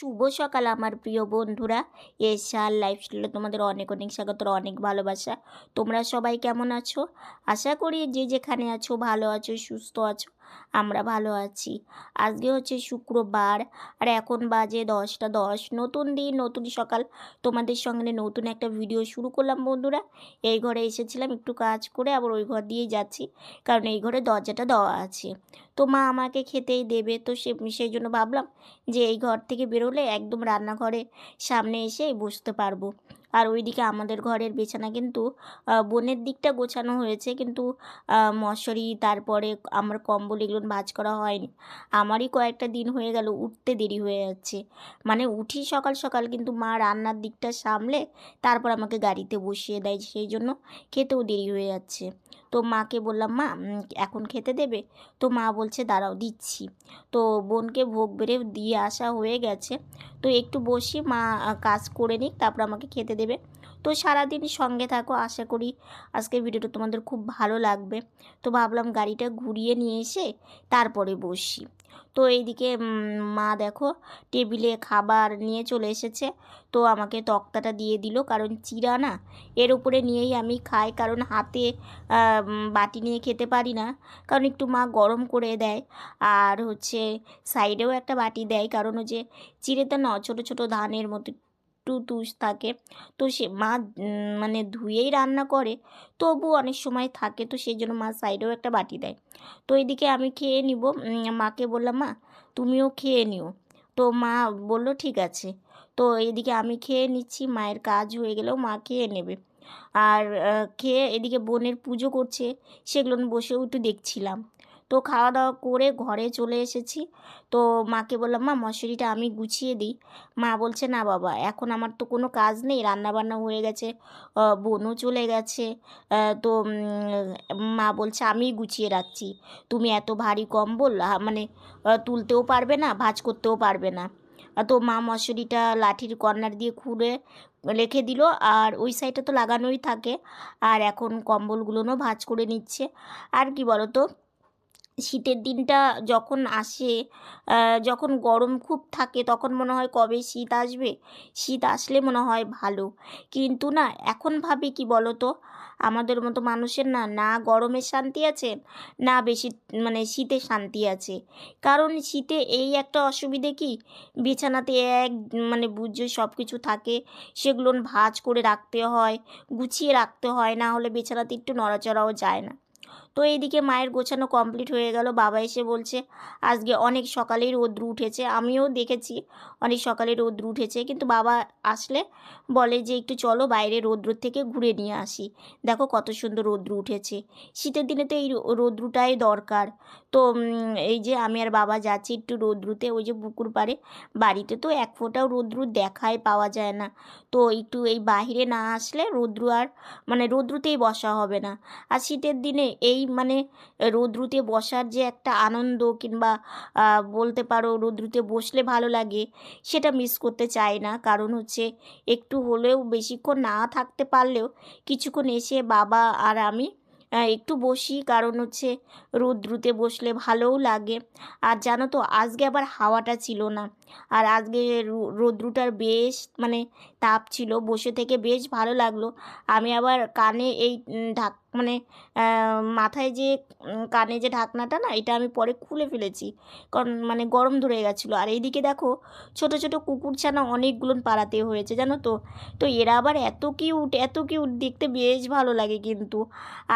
শুভ সকাল, আমার প্রিয় বন্ধুরা। এশার লাইফস্টাইলে তোমাদের অনেক অনেক স্বাগত অনেক ভালোবাসা। তোমরা সবাই কেমন আছো? আশা করি যে যেখানে আছো, ভালো আছো, সুস্থ আছো। আমরা ভালো আছি। আজকে হচ্ছে শুক্রবার, আর এখন বাজে দশটা দশ। নতুন দিন, নতুন সকাল। তোমাদের সঙ্গে নতুন একটা ভিডিও শুরু করলাম বন্ধুরা। এই ঘরে এসেছিলাম একটু কাজ করে, আবার ওই ঘর দিয়েই যাচ্ছি, কারণ এই ঘরে দরজাটা দেওয়া আছে। তো মা আমাকে খেতেই দেবে, তো সে, সেই জন্য ভাবলাম যে এই ঘর থেকে বেরোলে একদম রান্নাঘরে সামনে এসে বসতে পারব। আর ওইদিকে আমাদের ঘরের বিছানা কিন্তু বোনের দিকটা গোছানো হয়েছে। কিন্তু মশারি, তারপরে আমার কম্বল এগুলো ভাজ করা হয়নি। আমারই কয়েকটা দিন হয়ে গেল, উঠতে দেরি হয়ে যাচ্ছে। মানে উঠি সকাল সকাল, কিন্তু মা রান্নার দিকটা সামলে, তারপর আমাকে গাড়িতে বসিয়ে দেয়। সেই জন্য খেতেও দেরি হয়ে যাচ্ছে। তো মাকে বললাম, মা এখন খেতে দেবে? তো মা বলছে, দাঁড়াও, দিচ্ছি। তো বোনকে ভোগ বেড়ে দিয়ে আসা হয়ে গেছে। তো একটু বসি, মা কাজ করে নিক, তারপর আমাকে খেতে দেবে। তো সারাদিন সঙ্গে থাকো, আশা করি আজকে ভিডিওটা তোমাদের খুব ভালো লাগবে। তো ভাবলাম গাড়িটা ঘুরিয়ে নিয়ে এসে তারপরে বসি। তো এইদিকে মা দেখো টেবিলে খাবার নিয়ে চলে এসেছে। তো আমাকে তক্তাটা দিয়ে দিল, কারণ চিরা না এর উপরে নিয়েই আমি খাই, কারণ হাতে বাটি নিয়ে খেতে পারি না। কারণ একটু মা গরম করে দেয়, আর হচ্ছে সাইডেও একটা বাটি দেয়, কারণ হচ্ছে চিড়েতে না, ছোটো ছোটো ধানের মতো একটু তুষ থাকে। তো সে মা মানে ধুয়েই রান্না করে তবু অনেক সময় থাকে, তো সেই জন্য মা সাইডেও একটা বাটি দেয়। তো এদিকে আমি খেয়ে নিব। মাকে বললাম, মা, তুমিও খেয়ে নিও। তো মা বলল, ঠিক আছে। তো এদিকে আমি খেয়ে নিচ্ছি, মায়ের কাজ হয়ে গেলেও মা খেয়ে নেবে। আর খেয়ে এদিকে বোনের পুজো করছে, সেগুলো বসেও একটু দেখছিলাম। তো খাওয়া দাওয়া করে ঘরে চলে এসেছি। তো মাকে বললাম, মা, মশারিটা আমি গুছিয়ে দিই। মা বলছে, না বাবা, এখন আমার তো কোনো কাজ নেই রান্না বান্না হয়ে গেছে বোনও চলে গেছে। তো মা বলছে আমি গুছিয়ে রাখছি। তুমি এত ভারী কম্বল মানে তুলতেও পারবে না, ভাঁজ করতেও পারবে না। তো মা মশারিটা লাঠির কর্নার দিয়ে খুঁড়ে রেখে দিল, আর ওই সাইডটা তো লাগানোই থাকে, আর এখন কম্বলগুলোও ভাঁজ করে নিচ্ছে। আর কি বলো তো শীতের দিনটা যখন আসে যখন গরম খুব থাকে তখন মনে হয় কবে শীত আসবে? শীত আসলে মনে হয় ভালো। কিন্তু না, এখন ভাবি কি বলো তো আমাদের মতো মানুষের না না গরমের শান্তি আছে, না বেশি মানে শীতে শান্তি আছে। কারণ শীতে এই একটা অসুবিধে কি? বিছানাতে এক মানে বুঝে সব কিছু থাকে, সেগুলো ভাঁজ করে রাখতে হয়, গুছিয়ে রাখতে হয়, না হলে বিছানাতে একটু নড়াচড়াও যায় না। তো এইদিকে মায়ের গোছানো কমপ্লিট হয়ে গেল। বাবা এসে বলছে, আজকে অনেক সকালেই রৌদ্র উঠেছে। আমিও দেখেছি অনেক সকালে রৌদ্র উঠেছে, কিন্তু বাবা আসলে বলে যে, একটু চলো বাইরে রৌদ্র থেকে ঘুরে নিয়ে আসি। দেখো কত সুন্দর রৌদ্র উঠেছে। শীতের দিনে তো এই রৌদ্রটাই দরকার। তো এই যে আমি আর বাবা যাচ্ছি একটু রৌদ্রুতে, ওই যে পুকুর পাড়ে। বাড়িতে তো এক ফোঁটাও রৌদ্র দেখাই পাওয়া যায় না। তো একটু এই বাহিরে না আসলে রৌদ্র আর মানে রৌদ্রুতেই বসা হবে না। আর শীতের দিনে এই মানে রৌদ্রুতে বসার যে একটা আনন্দ কিংবা বলতে পারো রৌদ্রুতে বসলে ভালো লাগে, সেটা মিস করতে চাই না। কারণ হচ্ছে একটু হলেও বেশিক্ষণ না থাকতে পারলেও কিছুক্ষণ এসে বাবা আর আমি একটু বসি। কারণ হচ্ছে রৌদ্রুতে বসলে ভালোও লাগে। আর জানো তো আজকে আবার হাওয়াটা ছিল না। আর আজকে রৌদ্রুটার বেশ মানে তাপ ছিল। বসে থেকে বেশ ভালো লাগল। আমি আবার কানে এই ঢাক মানে মাথায় যে কানে যে ঢাকনাটা না, এটা আমি পরে খুলে ফেলেছি। কারণ মানে গরম ধরে গেছিল। আর এইদিকে দেখো, ছোট ছোট কুকুর ছানা অনেকগুলো পাড়াতে হয়েছে, জানো তো? তো এরা আবার এত কিউট এত কিউট, দেখতে বেশ ভালো লাগে কিন্তু।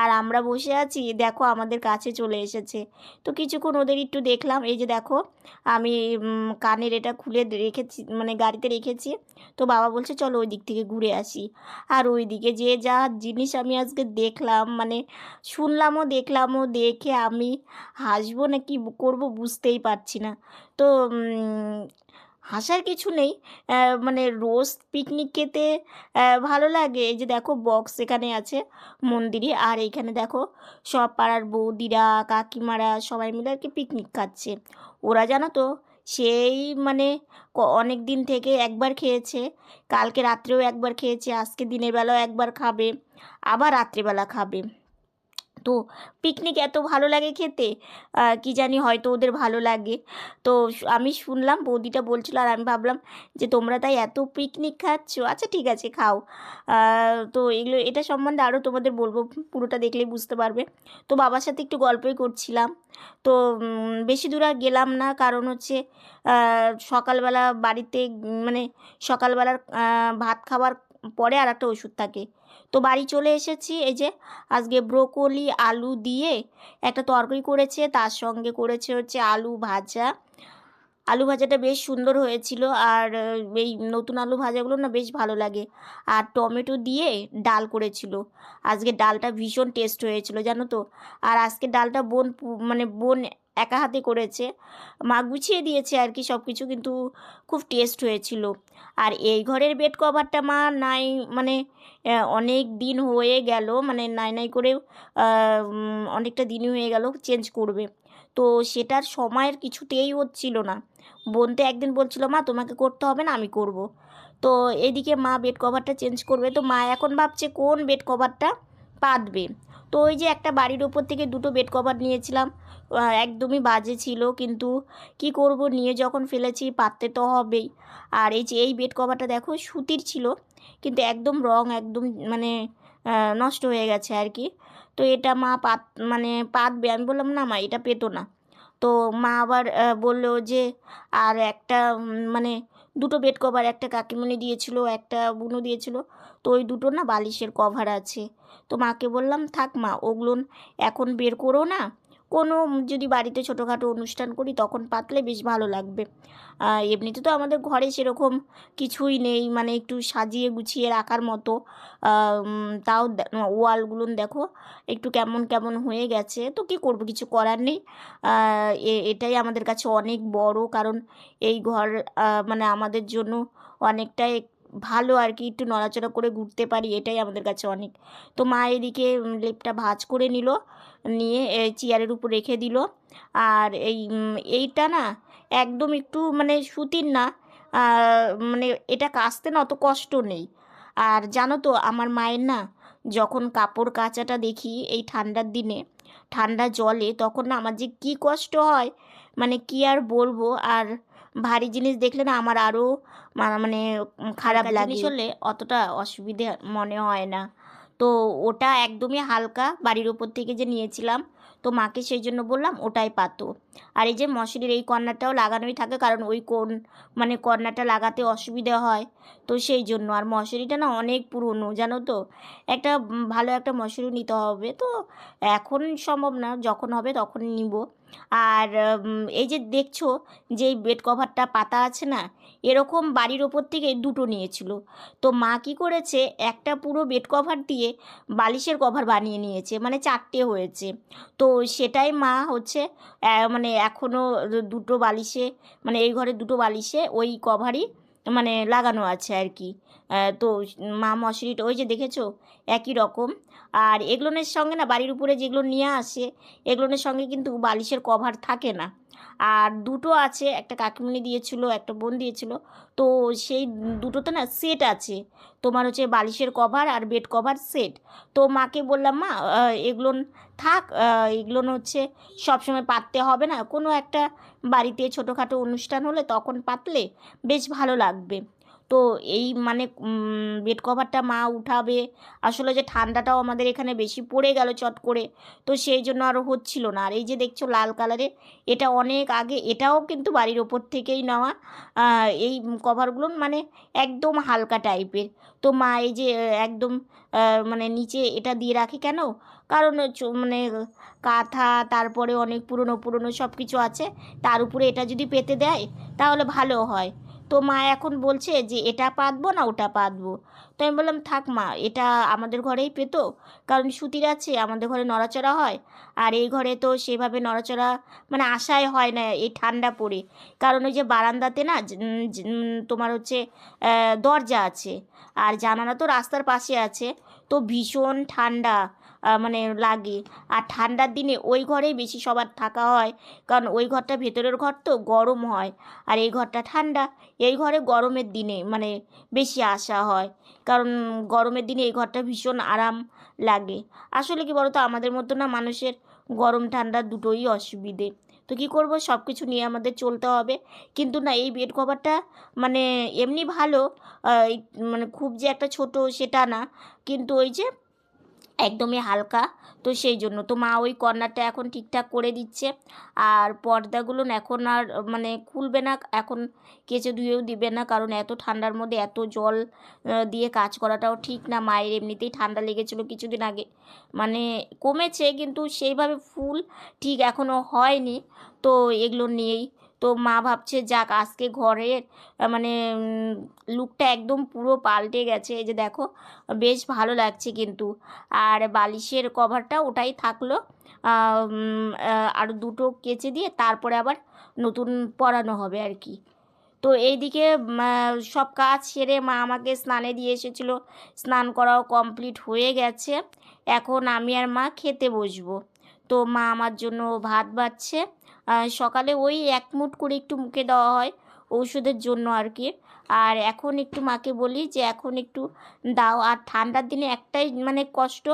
আর আমরা বসে আছি, দেখো আমাদের কাছে চলে এসেছে। তো কিছুক্ষণ ওদের একটু দেখলাম, এই যে দেখো, আমি কানের এটা খুলে রেখেছি মানে গাড়িতে রেখেছি। তো বাবা বলছে, চলো ওই দিক থেকে ঘুরে আসি। আর ওই দিকে যে যা জিনিস আমি আজকে দেখলাম মানে শুনলামও, দেখলামও, দেখে আমি হাসবো না কি করব বুঝতেই পারছি না। তো হাসার কিছু নেই। মানে রোজ পিকনিক খেতে ভালো লাগে। এই যে দেখো বক্স এখানে আছে, মন্দিরে। আর এইখানে দেখো সব পাড়ার বৌদিরা, কাকিমারা সবাই মিলে আর কি পিকনিক খাচ্ছে। ওরা জানো তো সেই মানে অনেক দিন থেকে একবার খেয়েছে। কালকে রাত্রেও একবার খেয়েছে, আজকে দিনের বেলাও একবার খাবে, আবার রাত্রেবেলা খাবে। তো পিকনিক এত ভালো লাগে খেতে? কি জানি হয়তো ওদের ভালো লাগে। তো আমি শুনলাম বৌদিটা বলছিল আর আমি ভাবলাম যে তোমরা তাই এত পিকনিক খাচ্ছ? আচ্ছা ঠিক আছে, খাও। তো এগুলো, এটা সম্বন্ধে আরও তোমাদের বলব, পুরোটা দেখলেই বুঝতে পারবে। তো বাবার সাথে একটু গল্পই করছিলাম। তো বেশি দূর আর গেলাম না, কারণ হচ্ছে সকালবেলা বাড়িতে মানে সকালবেলার ভাত খাবার পরে আর একটা ওষুধ থাকে। তো বাড়ি চলে এসেছি এই যে, আজকে ব্রোকলি, আলু দিয়ে একটা তরকারি করেছে, তার সঙ্গে করেছে হচ্ছে আলু ভাজা। আলু ভাজাটা বেশ সুন্দর হয়েছিল আর এই নতুন আলু ভাজাগুলো না বেশ ভালো লাগে। আর টমেটো দিয়ে ডাল করেছিল। আজকে ডালটা ভীষণ টেস্ট হয়েছিল, জানো তো? আর আজকে ডালটা বোন মানে বোন একা হাতে করেছে। মা গুছিয়ে দিয়েছে আর কি সব কিছু কিন্তু খুব টেস্ট হয়েছিল। আর এই ঘরের বেড কভারটা মা নাই মানে অনেক দিন হয়ে গেল মানে নাই নাই করে অনেকটা দিনই হয়ে গেল চেঞ্জ করবে। তো সেটার সময়ের কিছুতেই হচ্ছিল না। বোন তো একদিন বলছিল, মা, তোমাকে করতে হবে না, আমি করব। তো এদিকে মা বেড কভারটা চেঞ্জ করবে। তো মা এখন ভাবছে কোন বেড কভারটা পাতবে। তো ওই যে একটা বাড়ির ওপর থেকে দুটো বেড কভার নিয়েছিলাম। একদমই বাজে ছিল, কিন্তু কি করব, নিয়ে যখন ফেলেছি, পাততে তো হবেই। আর এই যে, এই বেড কভারটা দেখো, সুতির ছিল, কিন্তু একদম রং, একদম মানে নষ্ট হয়ে গেছে আর কি। তো এটা মা পাত মানে পাতবে। আমি বললাম, না মা, এটা পেতো না। তো মা আবার বলল যে, আর একটা মানে দুটো বেড কভার একটা কাকিমণি দিয়েছিল, একটা বুনো দিয়েছিল। তো ওই দুটো না বালিশের কভার আছে। তো মাকে বললাম, থাক মা, ওগুলো এখন বের করো না। কোনো যদি বাড়িতে ছোটোখাটো অনুষ্ঠান করি তখন পাতলে বেশ ভালো লাগবে। এমনিতে তো আমাদের ঘরে সেরকম কিছুই নেই মানে একটু সাজিয়ে গুছিয়ে রাখার মতো। তাও ওয়ালগুলো দেখো, একটু কেমন কেমন হয়ে গেছে, তো কি করব, কিছু করার নেই। এটাই আমাদের কাছে অনেক বড়, কারণ এই ঘর মানে আমাদের জন্য অনেকটাই ভালো আর কি একটু নড়াচড়া করে ঘুরতে পারি, এটাই আমাদের কাছে অনেক। তো মা এদিকে লেপটা ভাঁজ করে নিল, নিয়ে চেয়ারের উপর রেখে দিল। আর এই এইটা না, একদম একটু মানে সুতির না মানে এটা কাচতে না অত কষ্ট নেই। আর জানো তো, আমার মায়ের না, যখন কাপড় কাচাটা দেখি এই ঠান্ডার দিনে, ঠান্ডা জলে, তখন না আমার যে কী কষ্ট হয় মানে কি আর বলব? আর ভারী জিনিস দেখলে না আমার আরও মানে খারাপ লাগে। হলে অতটা অসুবিধে মনে হয় না। তো ওটা একদমই হালকা বাড়ির ওপর থেকে যে নিয়েছিলাম তো মাকে সেই জন্য বললাম ওটাই পাতো। আর এই যে মশারির এই কর্নারটাও লাগানোই থাকে কারণ ওই কোন মানে কর্নারটা লাগাতে অসুবিধা হয় তো সেই জন্য। আর মশারিটা না অনেক পুরনো জানো তো? একটা ভালো একটা মশারি নিতে হবে তো এখন সম্ভব না যখন হবে তখন নিব। আর এই যে দেখছ যে বেড কভারটা পাতা আছে না, এরকম বাড়ির ওপর থেকে দুটো নিয়েছিল। তো মা কী করেছে, একটা পুরো বেড কভার দিয়ে বালিশের কভার বানিয়ে নিয়েছে মানে চারটে হয়েছে। তো সেটাই মা হচ্ছে মানে এখনও দুটো বালিশে মানে এই ঘরে দুটো বালিশে ওই কভারই মানে লাগানো আছে আর কি। তো মা মশারিটা, ওই যে দেখেছ, একই রকম। আর এগুলোনের সঙ্গে না বাড়ির উপরে যেগুলো নিয়ে আসে, এগুলোনের সঙ্গে কিন্তু বালিশের কভার থাকে না। আর দুটো আছে, একটা কাকিমণি দিয়েছিল, একটা বোন দিয়েছিল। তো সেই দুটোতে না সেট আছে। তোমার হচ্ছে বালিশের কভার আর বেড কভার সেট তো মাকে বললাম, মা এগুলো থাক এগুলো হচ্ছে সবসময় পাততে হবে না। কোনো একটা বাড়িতে ছোটোখাটো অনুষ্ঠান হলে তখন পাতলে বেশ ভালো লাগবে। তো এই মানে বেড কভারটা মা উঠাবে। আসলে যে ঠান্ডাটাও আমাদের এখানে বেশি পড়ে গেল চট করে, তো সেই জন্য আরও হচ্ছিল না। আর এই যে দেখছ লাল কালারে এটা অনেক আগে, এটাও কিন্তু বাড়ির ওপর থেকেই নেওয়া। এই কভারগুলো মানে একদম হালকা টাইপের তো মা এই যে, একদম মানে নিচে এটা দিয়ে রাখে কেন? কারণ মানে কাঁথা, তারপরে অনেক পুরনো পুরনো সব কিছু আছে। তার উপরে এটা যদি পেতে দেয়, তাহলে ভালো হয়। তো মা এখন বলছে যে, এটা পাতবো না, ওটা পাতবো। তো আমি বললাম, থাক মা, এটা আমাদের ঘরেই পেত। কারণ সুতির আছে, আমাদের ঘরে নড়াচড়া হয়। আর এই ঘরে তো সেভাবে নড়াচড়া মানে আশাই হয় না, এই ঠান্ডা পড়ে। কারণ ওই যে বারান্দাতে না তোমার হচ্ছে দরজা আছে। আর জানালা তো রাস্তার পাশে আছে। তো ভীষণ ঠান্ডা মানে লাগে। আর ঠান্ডার দিনে ওই ঘরেই বেশি সবার থাকা হয়। কারণ ওই ঘরটা ভেতরের ঘর তো গরম হয়। আর এই ঘরটা ঠান্ডা, এই ঘরে গরমের দিনে মানে বেশি আসা হয়। কারণ গরমের দিনে এই ঘরটা ভীষণ আরাম লাগে। আসলে কি বলতো? আমাদের মতো না মানুষের গরম ঠান্ডা দুটোই অসুবিধে। তো কী করব? সব কিছু নিয়ে আমাদের চলতে হবে। কিন্তু না, এই বেড কভারটা মানে এমনি ভালো মানে খুব যে একটা ছোট সেটা না। কিন্তু ওই যে একদমই হালকা। তো সেই জন্য। তো মা ওই কর্নারটা এখন ঠিকঠাক করে দিচ্ছে। আর পর্দাগুলো এখন আর মানে খুলবে না, এখন কেচে ধুয়েও দিবে না, কারণ এত ঠান্ডার মধ্যে এত জল দিয়ে কাজ করাটাও ঠিক না। মায়ের এমনিতেই ঠান্ডা লেগেছিলো কিছুদিন আগে। মানে কমেছে, কিন্তু সেইভাবে ফুল ঠিক এখনও হয়নি। তো এগুলো নিয়েই তো মা ভাবছে, যাক, আজকে ঘরের মানে লুকটা একদম পুরো পাল্টে গেছে। এই যে দেখো, বেশ ভালো লাগছে কিন্তু। আর বালিশের কভারটা ওটাই থাকল আর দুটো কেচে দিয়ে তারপরে আবার নতুন পরানো হবে আর কি। তো এইদিকে সব কাজ সেরে মা আমাকে স্নানে দিয়ে এসেছিল। স্নান করাও কমপ্লিট হয়ে গেছে। এখন আমি আর মা খেতে বসবো। তো মা আমার জন্য ভাত বাড়ছে সকালে ওই এক মুঠ করে একটু মুখে দেওয়া হয় ঔষধের জন্য আর কি। আর এখন একটু মাকে বলি যে, এখন একটু দাও। আর ঠান্ডার দিনে একটাই মানে কষ্ট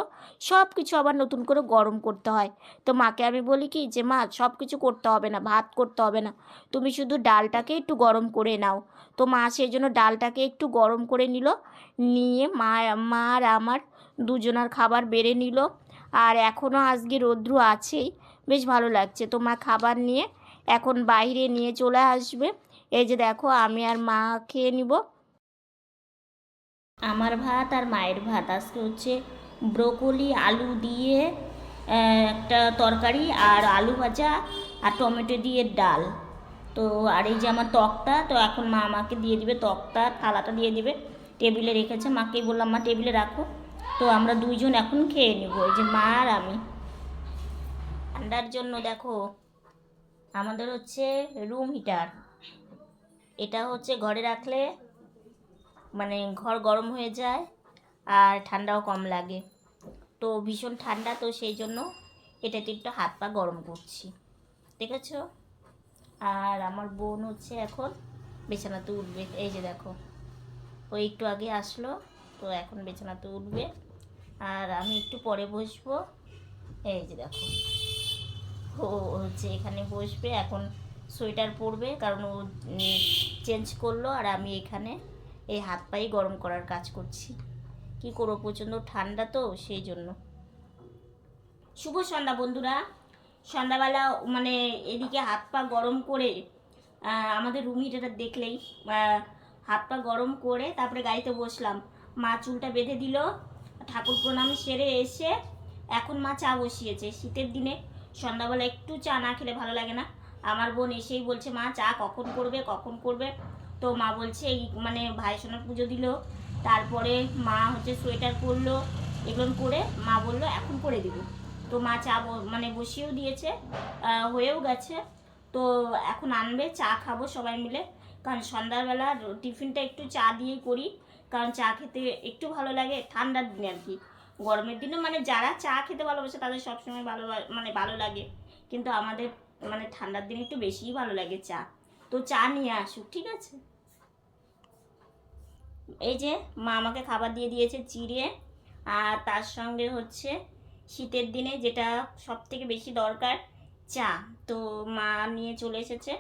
সব কিছু আবার নতুন করে গরম করতে হয়। তো মাকে আমি বলি কি যে, মা সব কিছু করতে হবে না, ভাত করতে হবে না। তুমি শুধু ডালটাকে একটু গরম করে নাও। তো মা সেই জন্য ডালটাকে একটু গরম করে নিল, নিয়ে মা মা আর আমার দুজনার খাবার বেড়ে নিল। আর এখনও আজকে রৌদ্র আছেই বেশ ভালো লাগছে। তো মা খাবার নিয়ে এখন বাইরে নিয়ে চলে আসবে। এই যে দেখো, আমি আর মা খেয়ে নিব। আমার ভাত আর মায়ের ভাত। আজকে হচ্ছে ব্রোকলি, আলু দিয়ে একটা তরকারি আর আলু ভাজা আর টমেটো দিয়ে ডাল। তো, আর এই যে আমার তকটা তো এখন মা আমাকে দিয়ে দিবে তকটা থালাটা দিয়ে দিবে। টেবিলে রেখেছে, মাকেই বললাম, মা, টেবিলে রাখো। তো আমরা দুইজন এখন খেয়ে নিব। এই যে মা আর আমি। ঠান্ডার জন্য দেখো, আমাদের হচ্ছে রুম হিটার এটা হচ্ছে ঘরে রাখলে মানে ঘর গরম হয়ে যায় আর ঠান্ডাও কম লাগে। তো ভীষণ ঠান্ডা, তো সেই জন্য এটাতে একটু হাত পা গরম করছি। দেখেছ? আর আমার বোন হচ্ছে এখন বিছানাতে উঠবে। এই যে দেখো, ও একটু আগে আসলো, তো এখন বিছানাতে উঠবে। আর আমি একটু পরে বসবো। এই যে দেখো। হচ্ছে এখানে বসবে, এখন সোয়েটার পরবে, কারণ ও চেঞ্জ করল, আর আমি এখানে এই হাত পায়ে গরম করার কাজ করছি। কি করব, প্রচণ্ড ঠান্ডা তো, সেই জন্য। শুভ সন্ধ্যা বন্ধুরা। সন্ধ্যাবেলা মানে এদিকে হাত পা গরম করে আমাদের রুম দেখলেই হাত পা গরম করে তারপরে গাড়িতে বসলাম। মা চুলটা বেঁধে দিল, ঠাকুর প্রণাম সেরে এসে এখন মা চা বসিয়েছে। শীতের দিনে সন্ধ্যাবেলা একটু চা না খেলে ভালো লাগে না। আমার বোন এসেই বলছে, মা, চা কখন করবে কখন করবে? তো মা বলছে, এই মানে ভাই সোনার পুজো দিল, তারপরে মা হচ্ছে সোয়েটার পরলো, এগুলো করে মা বলল, এখন করে দিব। তো মা চা মানে বসিয়েও দিয়েছে হয়েও গেছে। তো এখন আনবে, চা খাব সবাই মিলে। কারণ সন্ধ্যাবেলা টিফিনটা একটু চা দিয়েই করি। কারণ চা খেতে একটু ভালো লাগে, ঠান্ডার দিনে আর কি। গরমের দিনে মানে যারা চা খেতে ভালোবাসে তাদের সবসময় ভালো মানে ভালো লাগে। কিন্তু আমাদের মানে ঠান্ডার দিনে একটু বেশিই ভালো লাগে চা। তো চা নিয়ে আসুক ঠিক আছে? এই যে মা আমাকে খাবার দিয়ে দিয়েছে চিড়ে আর তার সঙ্গে হচ্ছে শীতের দিনে যেটা সব থেকে বেশি দরকার, চা। তো মা নিয়ে চলে এসেছে,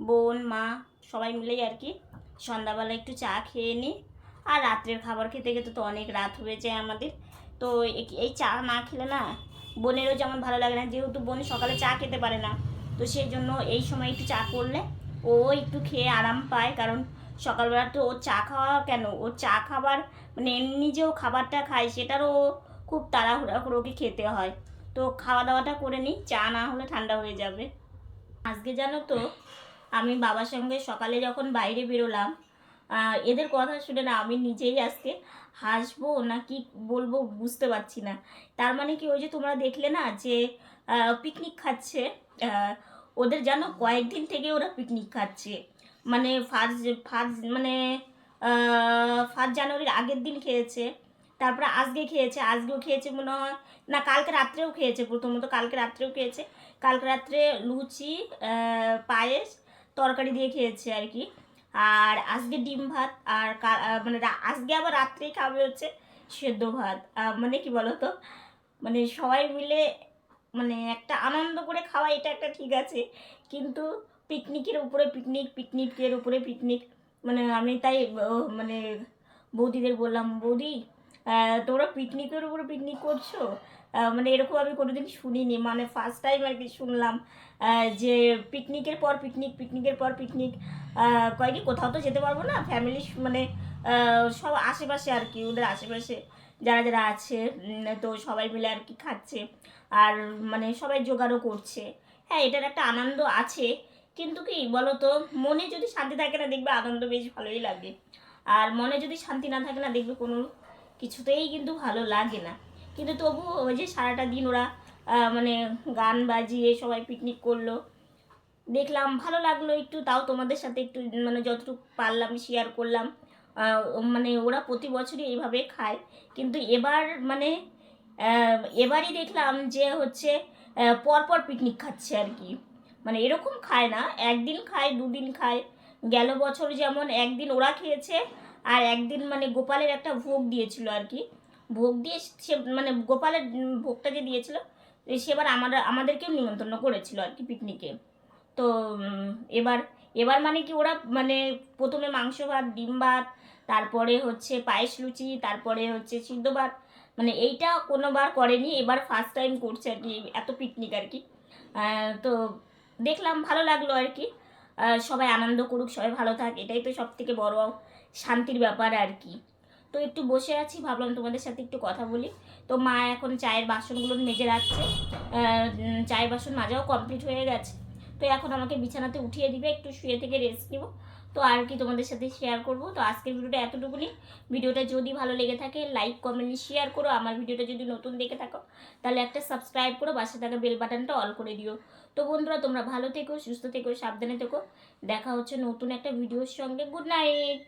বোন, মা সবাই মিলেই আর কি সন্ধ্যাবেলা একটু চা খেয়ে নিই আর রাত্রের খাবার খেতে খেতে তো অনেক রাত হয়ে যায় আমাদের। তো এই চা না খেলে না বোনেরও যেমন ভালো লাগে না, যেহেতু বোন সকালে চা খেতে পারে না, তো সেই জন্য এই সময় একটু চা করলে ও একটু খেয়ে আরাম পায়। কারণ সকালবেলা তো ও চা খাওয়া কেন? ও চা খাবার মানে এমনি যে ও খাবারটা খায় সেটারও খুব তাড়াহুড়া করে ওকে খেতে হয়। তো খাওয়া দাওয়াটা করে নিই, চা না হলে ঠান্ডা হয়ে যাবে। আজকে জানো তো, আমি বাবার সঙ্গে সকালে যখন বাইরে বেরোলাম এদের কথা শুনে না আমি নিজেই আজকে হাসবো না কি বলব বুঝতে পারছি না। তার মানে কি ওই যে তোমরা দেখলে না যে পিকনিক খাচ্ছে ওদের জানো কয়েকদিন থেকে ওরা পিকনিক খাচ্ছে। মানে ফার্স্ট ফার্স্ট মানে ফার্স্ট জানুয়ারির আগের দিন খেয়েছে, তারপরে আজকে খেয়েছে, আজকেও খেয়েছে মনে হয়, না কালকে রাত্রেও খেয়েছে প্রথমত, কালকে রাত্রেও খেয়েছে, কালকে রাত্রে লুচি পায়েস, তরকারি দিয়ে খেয়েছে আর কি। আর আজকে ডিম ভাত আর মানে আজকে আবার রাত্রেই খাবে হচ্ছে সেদ্ধ ভাত। মানে কি বলতো? মানে সবাই মিলে মানে একটা আনন্দ করে খাওয়া, এটা একটা ঠিক আছে। কিন্তু পিকনিকের উপরে পিকনিক, পিকনিকের উপরে পিকনিক। মানে আমি তাই মানে বৌদিদের বললাম, বৌদি তোমরা পিকনিকের উপরে পিকনিক করছ? মানে এরকম আমি কোনোদিন শুনিনি। মানে ফার্স্ট টাইম আর কি শুনলাম যে পিকনিকের পর পিকনিক পিকনিকের পর পিকনিক কয় কি কোথাও তো যেতে পারব না। ফ্যামিলি মানে সব আশেপাশে আর কি, ওদের আশেপাশে যারা যারা আছে তো সবাই মিলে আর কি খাচ্ছে আর মানে সবাই জোগাড়ও করছে। হ্যাঁ এটার একটা আনন্দ আছে। কিন্তু কি বলো তো মনে যদি শান্তি থাকে না, দেখবে আনন্দ বেশ ভালোই লাগে। আর মনে যদি শান্তি না থাকে না, দেখবে কোনো কিছুতেই কিন্তু ভালো লাগে না। কিন্তু তবু ওই যে সারাটা দিন ওরা মানে গান বাজিয়ে সবাই পিকনিক করল। দেখলাম ভালো লাগল একটু, তাও তোমাদের সাথে একটু মানে যতটুকু পারলাম শেয়ার করলাম। মানে ওরা প্রতি বছরই এইভাবে খায়। কিন্তু এবার মানে এবারই দেখলাম যে হচ্ছে পরপর পিকনিক খাচ্ছে আর কি। মানে এরকম খায় না, একদিন খায়, দুদিন খায়। গেল বছর যেমন একদিন ওরা খেয়েছে, আর একদিন মানে গোপালের একটা ভোগ দিয়েছিল আর কি। ভোগ দিয়ে সে মানে গোপালের ভোগটা যে দিয়েছিল সেবার আমরা আমাদেরকেও নিমন্ত্রণ করেছিল আর কি পিকনিকে। তো এবার এবার মানে কি ওরা মানে প্রথমে মাংস ভাত, ডিম ভাত, তারপরে হচ্ছে পায়েস লুচি, তারপরে হচ্ছে সিদ্ধ ভাত মানে এইটা কোনোবার করেনি, এবার ফার্স্ট টাইম করছে আর কি, এত পিকনিক আর কি। তো দেখলাম ভালো লাগল আর কি। সবাই আনন্দ করুক, সবাই ভালো থাক, এটাই তো সব থেকে বড় শান্তির ব্যাপার আর কি। তো একটু বসে আছি, ভাবলাম তোমাদের সাথে একটু কথা বলি। তো মা এখন চায়ের বাসনগুলো মেজে রাখছে। চায়ের বাসন মাজাও কমপ্লিট হয়ে গেছে। তো এখন আমাকে বিছানাতে উঠিয়ে দিবে, একটু শুয়ে থেকে রেস্ট নিব। তো আর কি তোমাদের সাথে শেয়ার করব। তো আজকের ভিডিওটা এতটুকুনি। ভিডিওটা যদি ভালো লেগে থাকে লাইক কমেন্ট শেয়ার করো। আমার ভিডিওটা যদি নতুন দেখে থাকো, তাহলে একটা সাবস্ক্রাইব করো। পাশে থাকা বেল বাটনটা অল করে দিও। তো বন্ধুরা, তোমরা ভালো থেকো, সুস্থ থেকো, সাবধানে থেকো। দেখা হচ্ছে নতুন একটা ভিডিওর সঙ্গে। Good night